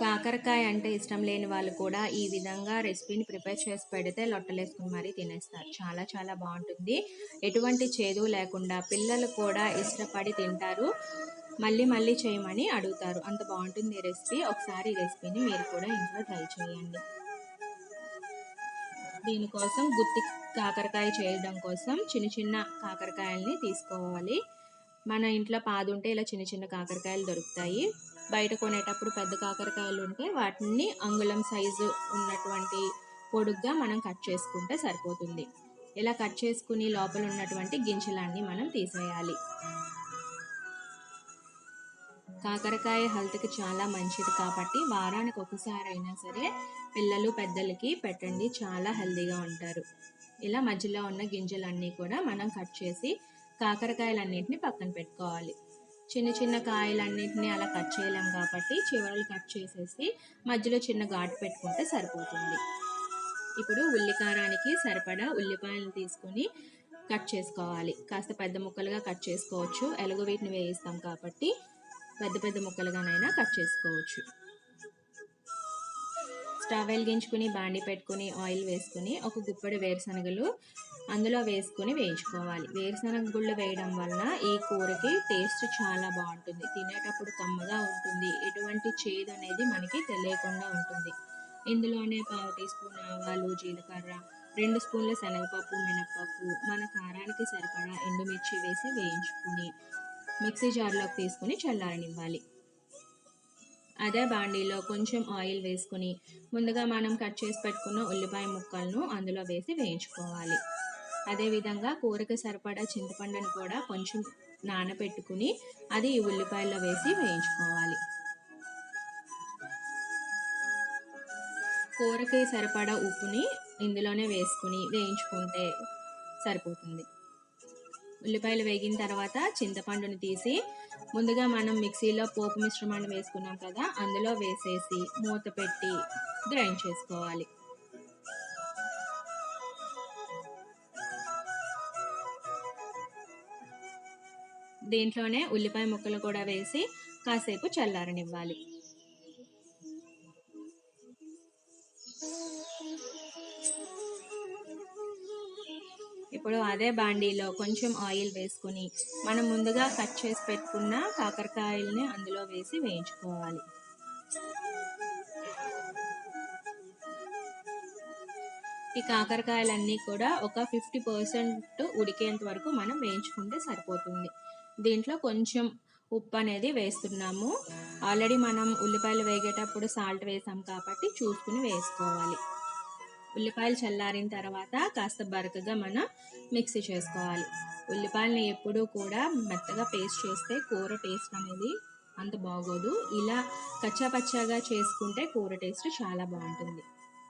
కాకరకాయ అంటే ఇష్టం లేని వాళ్ళు కూడా ఈ విధంగా రెసిపీని ప్రిపేర్ చేసి పెడితే లొట్టలేసుకుని మరీ తినేస్తారు. చాలా చాలా బాగుంటుంది. ఎటువంటి చేదు లేకుండా పిల్లలు కూడా ఇష్టపడి తింటారు. మళ్ళీ మళ్ళీ చేయమని అడుగుతారు. అంత బాగుంటుంది ఈ రెసిపీ. ఒకసారి ఈ రెసిపీని మీరు కూడా ఇంట్లో ట్రై చేయండి. దీనికోసం గుత్తి కాకరకాయ చేయడం కోసం చిన్న చిన్న కాకరకాయల్ని తీసుకోవాలి. మన ఇంట్లో పాదుంటే ఇలా చిన్న చిన్న కాకరకాయలు దొరుకుతాయి. బయట కొనేటప్పుడు పెద్ద కాకరకాయలు ఉంటే వాటిని అంగుళం సైజు ఉన్నటువంటి పొడుగ్గా మనం కట్ చేసుకుంటే సరిపోతుంది. ఇలా కట్ చేసుకుని లోపల ఉన్నటువంటి గింజలన్నీ మనం తీసేయాలి. కాకరకాయ హెల్త్కి చాలా మంచిది కాబట్టి వారానికి ఒకసారి అయినా సరే పిల్లలు పెద్దలకి పెట్టండి. చాలా హెల్తీగా ఉంటారు. ఇలా మధ్యలో ఉన్న గింజలన్నీ కూడా మనం కట్ చేసి కాకరకాయలన్నింటినీ పక్కన పెట్టుకోవాలి. చిన్న చిన్న కాయలన్నింటినీ అలా కట్ చేయలేం కాబట్టి చివరలు కట్ చేసేసి మధ్యలో చిన్న ఘాటు పెట్టుకుంటే సరిపోతుంది. ఇప్పుడు ఉల్లికారానికి సరిపడా ఉల్లిపాయలు తీసుకొని కట్ చేసుకోవాలి. కాస్త పెద్ద ముక్కలుగా కట్ చేసుకోవచ్చు. ఎలుగు వీటిని వేయిస్తాం కాబట్టి పెద్ద పెద్ద ముక్కలుగానైనా కట్ చేసుకోవచ్చు. స్టవ్ వెలిగించుకుని బాండి పెట్టుకుని ఆయిల్ వేసుకుని ఒక గుప్పడి వేరుశనగలు అందులో వేసుకుని వేయించుకోవాలి. వేరుశనగ గుళ్ళు వేయడం వలన ఈ కూరకి టేస్ట్ చాలా బాగుంటుంది. తినేటప్పుడు కమ్మగా ఉంటుంది. ఎటువంటి చేదు అనేది మనకి తెలియకుండా ఉంటుంది. ఇందులోనే పావు టీ స్పూన్ ఆవాలు జీలకర్ర రెండు స్పూన్ల శనగపప్పు మినప్పప్పు మన కారానికి సరిపడా ఎండుమిర్చి వేసి వేయించుకుని మిక్సీ జార్లోకి తీసుకుని చల్లారనివ్వాలి. అదే బాండీలో కొంచెం ఆయిల్ వేసుకుని ముందుగా మనం కట్ చేసి పెట్టుకున్న ఉల్లిపాయ ముక్కలను అందులో వేసి వేయించుకోవాలి. అదేవిధంగా కూరకు సరిపడా చింతపండుని కూడా కొంచెం నానబెట్టుకుని అది ఈ ఉల్లిపాయల్లో వేసి వేయించుకోవాలి. కూరకి సరిపడా ఉప్పుని ఇందులోనే వేసుకుని వేయించుకుంటే సరిపోతుంది. ఉల్లిపాయలు వేగిన తర్వాత చింతపండుని తీసి ముందుగా మనం మిక్సీలో పోపు మిశ్రమాన్ని వేసుకున్నాం కదా అందులో వేసేసి మూత పెట్టి గ్రైండ్ చేసుకోవాలి. దీంట్లోనే ఉల్లిపాయ ముక్కలు కూడా వేసి కాసేపు చల్లారనివ్వాలి. ఇప్పుడు అదే బాండీలో కొంచెం ఆయిల్ వేసుకుని మనం ముందుగా కట్ చేసి పెట్టుకున్న కాకరకాయల్ని అందులో వేసి వేయించుకోవాలి. ఈ కాకరకాయలన్నీ కూడా ఒక ఫిఫ్టీ పర్సెంట్ ఉడికేంత వరకు మనం వేయించుకుంటే సరిపోతుంది. దీంట్లో కొంచెం ఉప్పు అనేది వేస్తున్నాము. ఆల్రెడీ మనం ఉల్లిపాయలు వేగేటప్పుడు సాల్ట్ వేసాం కాబట్టి చూసుకుని వేసుకోవాలి. ఉల్లిపాయలు చల్లారిన తర్వాత కాస్త బరకగా మనం మిక్సీ చేసుకోవాలి. ఉల్లిపాయలని ఎప్పుడూ కూడా మెత్తగా పేస్ట్ చేస్తే కూర టేస్ట్ అనేది అంత బాగోదు. ఇలా కచ్చా పచ్చాగా చేసుకుంటే కూర టేస్ట్ చాలా బాగుంటుంది.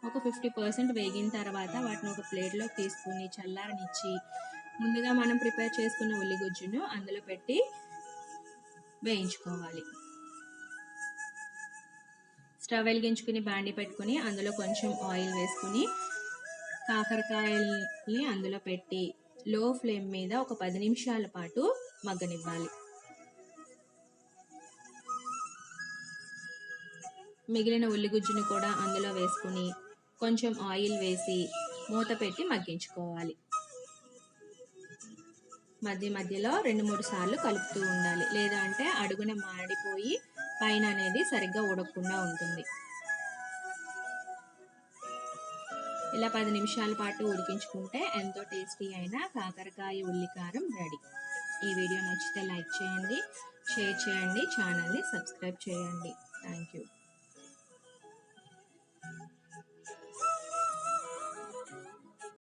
ఒక ఫిఫ్టీ పర్సెంట్ వేగిన తర్వాత వాటిని ఒక ప్లేట్లో తీసుకుని చల్లారనిచ్చి ముందుగా మనం ప్రిపేర్ చేసుకున్న ఉల్లిగుజ్జును అందులో పెట్టి వేయించుకోవాలి. స్టవ్ వెలిగించుకుని బాండి పెట్టుకుని అందులో కొంచెం ఆయిల్ వేసుకుని కాకరకాయల్ని అందులో పెట్టి లో ఫ్లేమ్ మీద ఒక పది నిమిషాల పాటు మగ్గనివ్వాలి. మిగిలిన ఉల్లిగుజ్జుని కూడా అందులో వేసుకుని కొంచెం ఆయిల్ వేసి మూత పెట్టి మగ్గించుకోవాలి. మధ్య మధ్యలో రెండు మూడు సార్లు కలుపుతూ ఉండాలి. లేదా అంటే అడుగున మాడిపోయి పైన అనేది సరిగ్గా ఉడకకుండా ఉంటుంది. ఇలా పది నిమిషాల పాటు ఉడికించుకుంటే ఎంతో టేస్టీ అయిన కాకరకాయ ఉల్లికారం రెడీ. ఈ వీడియో నచ్చితే లైక్ చేయండి షేర్ చేయండి ఛానల్ని సబ్స్క్రైబ్ చేయండి. Thank you